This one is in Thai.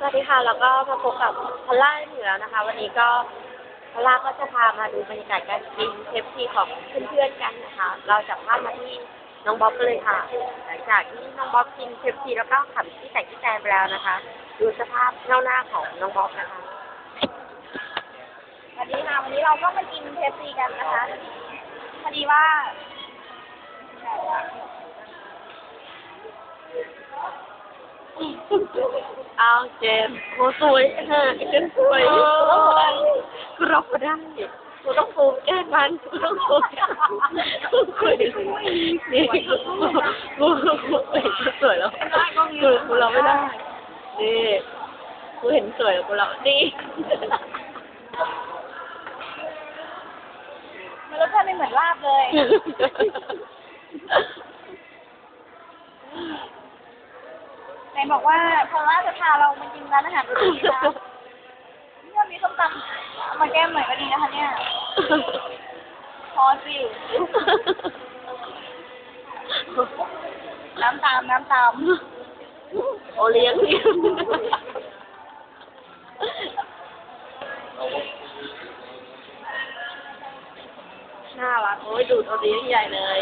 สวัสดีค่ะ แล้วก็มาพบกับพล่าเหนือนะคะ วันนี้ก็พล่าก็จะพามาดูบรรยากาศการกินเคฟซีของเพื่อนๆกันนะคะ เราจะพามาที่น้องบ๊อบกันเลยค่ะ หลังจากที่น้องบ๊อบกินเคฟซีแล้วก็ขับที่แต่งที่แต่ไปแล้วนะคะ ดูสภาพเน่าหน้าของน้องบ๊อบนะคะสวัสดีค่ะวันนี้เราก็มากินเคฟซีกันนะคะ พอดีว่า เอาเจมส์โหสวยฮะเจมสวยกูรับมาได้กูต้องภูแก้มันกูต้องภูมิกูคุยนี่กูกูกูเห็นกูสวยแล้วกูกูรับไม่ได้นี่กูเห็นสวยแล้วกูรับนี่มันรสชาติไม่เหมือนลาบเลยไห นบอกว่าพอลล่าจะพาเรามากินร้านอาหารดีๆนะนี่วันนี้ส้มตำเอามาแก้มหน่อยก็ดีนะคะเนี่ย พอสิ น้ำตามน้ำตามโอเลี้ยงน่ารักโอ้ยดูดโอเลี้ยงใหญ่เลย